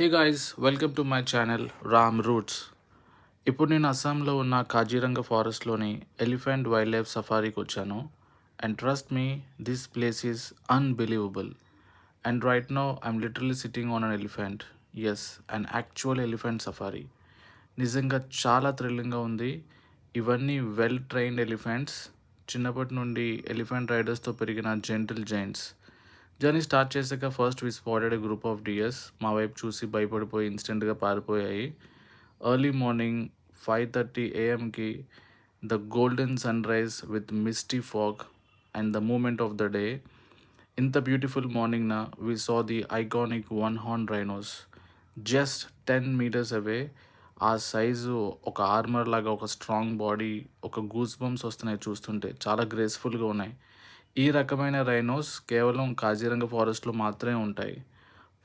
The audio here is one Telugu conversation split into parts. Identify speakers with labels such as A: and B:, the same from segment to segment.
A: Hey guys welcome to my channel Ram roots ఇప్పుడు నేను అస్సాంలో ఉన్న కాజీరంగ ఫారెస్ట్లోని ఎలిఫెంట్ వైల్డ్ లైఫ్ సఫారీకి వచ్చాను. And trust me this place is unbelievable and right now I'm literally sitting on an elephant yes and actual elephant safari నిజంగా చాలా థ్రిల్లింగ్గా ఉంది. ఇవన్నీ వెల్ ట్రైన్డ్ ఎలిఫెంట్స్ చిన్నప్పటి నుండి ఎలిఫెంట్ రైడర్స్తో పెరిగిన జెంటిల్ జైంట్స్ జర్నీ స్టార్ట్ చేశాక first we spotted group of deers మా వైపు చూసి భయపడిపోయి ఇన్స్టెంట్గా పారిపోయాయి. Early morning five thirty ఏఎంకి the golden sunrise with misty fog and the moment of the day ఇంత beautiful మార్నింగ్న we saw the iconic one horn rhinos just ten metres away ఆ సైజు ఒక ఆర్మర్ లాగా ఒక స్ట్రాంగ్ బాడీ ఒక గూస్ బంప్స్ వస్తున్నాయి చూస్తుంటే. చాలా గ్రేస్ఫుల్గా ఉన్నాయి. ఈ రకమైన రైనోస్ కేవలం కాజీరంగ ఫారెస్ట్లో మాత్రమే ఉంటాయి.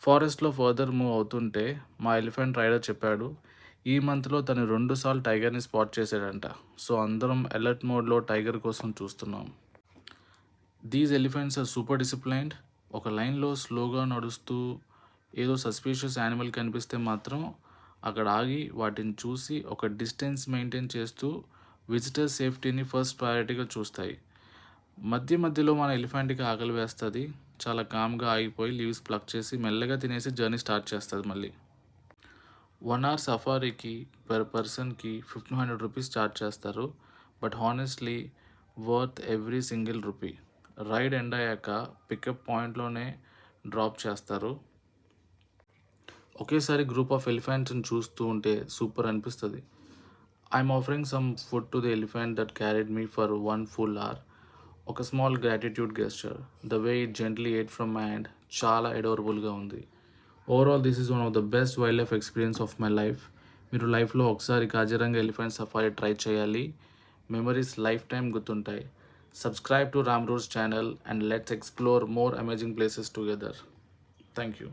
A: ఫారెస్ట్లో ఫర్దర్ మూవ్ అవుతుంటే మా ఎలిఫెంట్ రైడర్ చెప్పాడు ఈ మంత్లో తను రెండుసార్లు టైగర్ని స్పాట్ చేశాడంట. సో అందరం అలర్ట్ మోడ్లో టైగర్ కోసం చూస్తున్నాం. These elephants are super disciplined ఒక లైన్లో స్లోగా నడుస్తూ ఏదో సస్పీషియస్ యానిమల్ కనిపిస్తే మాత్రం అక్కడ ఆగి వాటిని చూసి ఒక డిస్టెన్స్ మెయింటైన్ చేస్తూ విజిటర్ సేఫ్టీని ఫస్ట్ ప్రయారిటీగా చూస్తాయి. మధ్య మధ్యలో మన ఎలిఫెంట్కి ఆకలి వేస్తుంది చాలా కామ్గా ఆగిపోయి లీవ్స్ ప్లక్ చేసి మెల్లగా తినేసి జర్నీ స్టార్ట్ చేస్తుంది మళ్ళీ. వన్ అవర్ సఫారీకి పర్ పర్సన్కి ఫిఫ్టీన్ హండ్రెడ్ రూపీస్ ఛార్జ్ చేస్తారు but honestly worth every single rupee. Ride end అయ్యాక పికప్ పాయింట్లోనే డ్రాప్ చేస్తారు. ఒకేసారి గ్రూప్ ఆఫ్ ఎలిఫెంట్స్ని చూస్తూ ఉంటే సూపర్ అనిపిస్తుంది. I'm offering some food to the elephant that carried me for one full hour. ఒక small gratitude gesture the way it gently ate from my hand చాలా ఎడోరబుల్గా ఉంది. Overall this is one of the best wildlife experience of my life మీరు లైఫ్లో ఒకసారి కాజీరంగ ఎలిఫెంట్ సఫారీ ట్రై చేయాలి. మెమరీస్ లైఫ్ టైం గుర్తుంటాయి. Subscribe to Ram roots channel and let's explore more amazing places together thank you